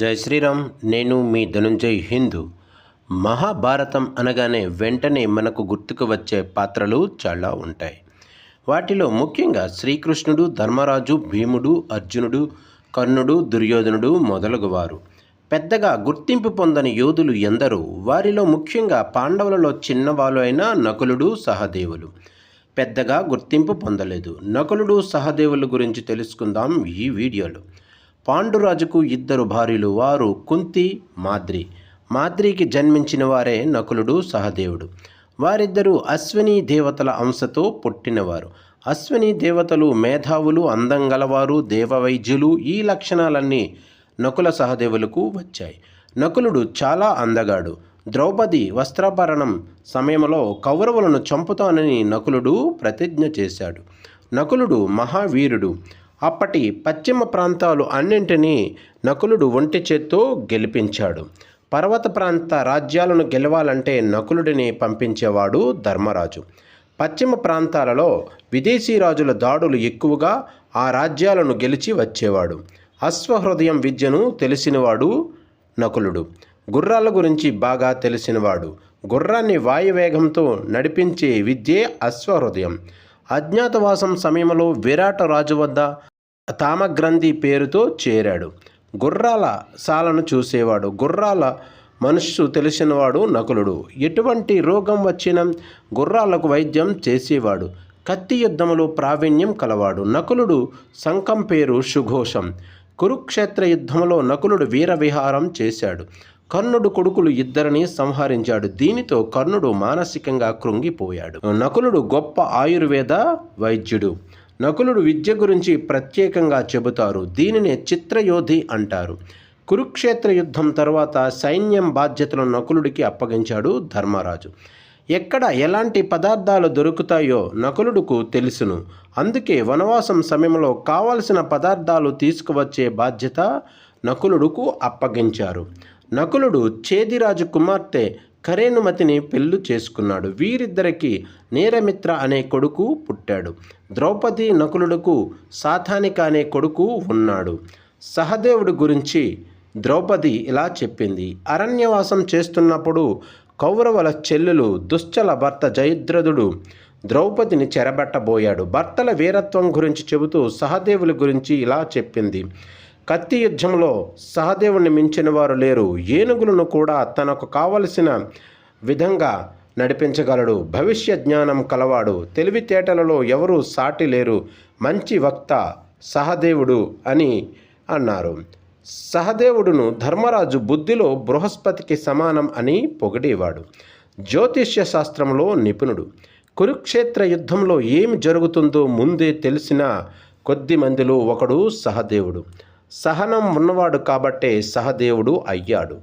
జై శ్రీరామ్ నేను మీ ధనుంజయ్ హిందూ. మహాభారతం అనగానే వెంటనే మనకు గుర్తుకు వచ్చే పాత్రలు చాలా ఉంటాయి. వాటిలో ముఖ్యంగా శ్రీకృష్ణుడు ధర్మరాజు భీముడు అర్జునుడు కర్ణుడు దుర్యోధనుడు మొదలగువారు. పెద్దగా గుర్తింపు పొందని యోధులు ఎందరో వారిలో ముఖ్యంగా పాండవులలో చిన్నవాళ్ళు అయిన నకులుడు సహదేవులు. పెద్దగా గుర్తింపు పొందలేదు. నకులుడు సహదేవుల గురించి తెలుసుకుందాం ఈ వీడియోలో. పాండురాజుకు ఇద్దరు భార్యలు వారు కుంతి మాద్రి. మాద్రికి జన్మించిన వారే నకులుడు సహదేవుడు. వారిద్దరూ అశ్విని దేవతల అంశతో పుట్టినవారు. అశ్విని దేవతలు మేధావులు అందంగలవారు దేవవైద్యులు ఈ లక్షణాలన్నీ నకుల సహదేవులకు వచ్చాయి. నకులుడు చాలా అందగాడు. ద్రౌపది వస్త్రాభరణం సమయంలో కౌరవులను చంపుతానని నకులుడు ప్రతిజ్ఞ చేశాడు. నకులుడు మహావీరుడు. అప్పటి పశ్చిమ ప్రాంతాలు అన్నింటినీ నకులుడు ఒంటి చేత్తో గెలిపించాడు. పర్వత ప్రాంత రాజ్యాలను గెలవాలంటే నకులుడిని పంపించేవాడు ధర్మరాజు. పశ్చిమ ప్రాంతాలలో విదేశీ రాజుల దాడులు ఎక్కువగా ఆ రాజ్యాలను గెలిచి వచ్చేవాడు. అశ్వహృదయం విద్యను తెలిసినవాడు నకులుడు. గుర్రాల గురించి బాగా తెలిసినవాడు. గుర్రాన్ని వాయువేగంతో నడిపించే విద్యే అశ్వహృదయం. అజ్ఞాతవాసం సమయంలో విరాట రాజు వద్ద తామగ్రంథి పేరుతో చేరాడు. గుర్రాల సాలను చూసేవాడు. గుర్రాల మనుషు తెలిసినవాడు నకులుడు. ఎటువంటి రోగం వచ్చిన గుర్రాలకు వైద్యం చేసేవాడు. కత్తి యుద్ధములో ప్రావీణ్యం కలవాడు. నకులుడు సంఖం పేరు సుఘోషం. కురుక్షేత్ర యుద్ధంలో నకులుడు వీర విహారం చేశాడు. కర్ణుడు కొడుకులు ఇద్దరిని సంహరించాడు. దీనితో కర్ణుడు మానసికంగా కృంగిపోయాడు. నకులుడు గొప్ప ఆయుర్వేద వైద్యుడు. నకులుడు విద్య గురించి ప్రత్యేకంగా చెబుతారు. దీనినే చిత్రయోధి అంటారు. కురుక్షేత్ర యుద్ధం తర్వాత సైన్యం బాధ్యతలను నకులుడికి అప్పగించాడు ధర్మరాజు. ఎక్కడ ఎలాంటి పదార్థాలు దొరుకుతాయో నకులుడుకు తెలుసును. అందుకే వనవాసం సమయంలో కావలసిన పదార్థాలు తీసుకువచ్చే బాధ్యత నకులుడుకు అప్పగించారు. నకులుడు చేదిరాజు కుమార్తె కరేనుమతిని పెళ్ళి చేసుకున్నాడు. వీరిద్దరికి నీరమిత్ర అనే కొడుకు పుట్టాడు. ద్రౌపది నకులుడుకు సాతానిక అనే కొడుకు ఉన్నాడు. సహదేవుడి గురించి ద్రౌపది ఇలా చెప్పింది. అరణ్యవాసం చేస్తున్నప్పుడు కౌరవుల చెల్లెలు దుశ్చల భర్త జయద్రథుడు ద్రౌపదిని చెరబెట్టబోయాడు. భర్తల వీరత్వం గురించి చెబుతూ సహదేవుల గురించి ఇలా చెప్పింది. కత్తి యుద్ధంలో సహదేవుని మించిన వారు లేరు. ఏనుగులను కూడా తనకు కావలసిన విధంగా నడిపించగలడు. భవిష్య జ్ఞానం కలవాడు. తెలివితేటలలో ఎవరూ సాటి లేరు. మంచి వక్త సహదేవుడు అని అన్నారు. సహదేవుడును ధర్మరాజు బుద్ధిలో బృహస్పతికి సమానం అని పొగిడేవాడు. జ్యోతిష్య శాస్త్రంలో నిపుణుడు. కురుక్షేత్ర యుద్ధంలో ఏమి జరుగుతుందో ముందే తెలిసిన కొద్ది మందిలో ఒకడు సహదేవుడు. సహనం ఉన్నవాడు కాబట్టే సహదేవుడు అయ్యాడు.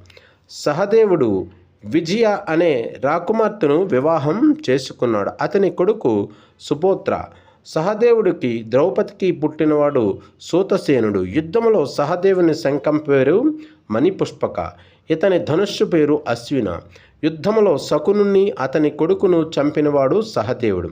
సహదేవుడు విజయ అనే రాకుమార్తెను వివాహం చేసుకున్నాడు. అతని కొడుకు సుపోత్ర సహదేవుడికి ద్రౌపదికి పుట్టినవాడు సూతసేనుడు. యుద్ధంలో సహదేవుని శంఖం పేరు మణిపుష్పక. ఇతని ధనుస్సు పేరు అశ్విన. యుద్ధంలో శకునుని అతని కొడుకును చంపినవాడు సహదేవుడు.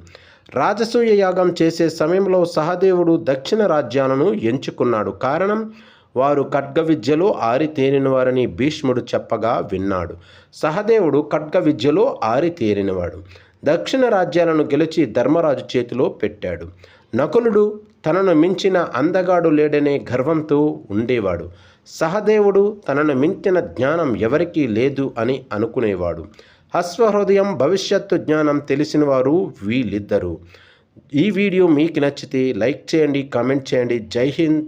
రాజసూయ యాగం చేసే సమయంలో సహదేవుడు దక్షిణ రాజ్యాలను ఎంచుకున్నాడు. కారణం వారు ఖడ్గ విద్యలో ఆరితేరినవారని భీష్ముడు చెప్పగా విన్నాడు. సహదేవుడు ఖడ్గ విద్యలో ఆరితేరినవాడు. దక్షిణ రాజ్యాలను గెలిచి ధర్మరాజు చేతిలో పెట్టాడు. నకులుడు తనను మించిన అందగాడు లేడనే గర్వంతో ఉండేవాడు. సహదేవుడు తనను మించిన జ్ఞానం ఎవరికీ లేదు అని అనుకునేవాడు. అశ్వహృదయం భవిష్యత్తు జ్ఞానం తెలిసిన వారు వీళ్ళిద్దరూ. ఈ వీడియో మీకు నచ్చితే లైక్ చేయండి కామెంట్ చేయండి. జై హింద్.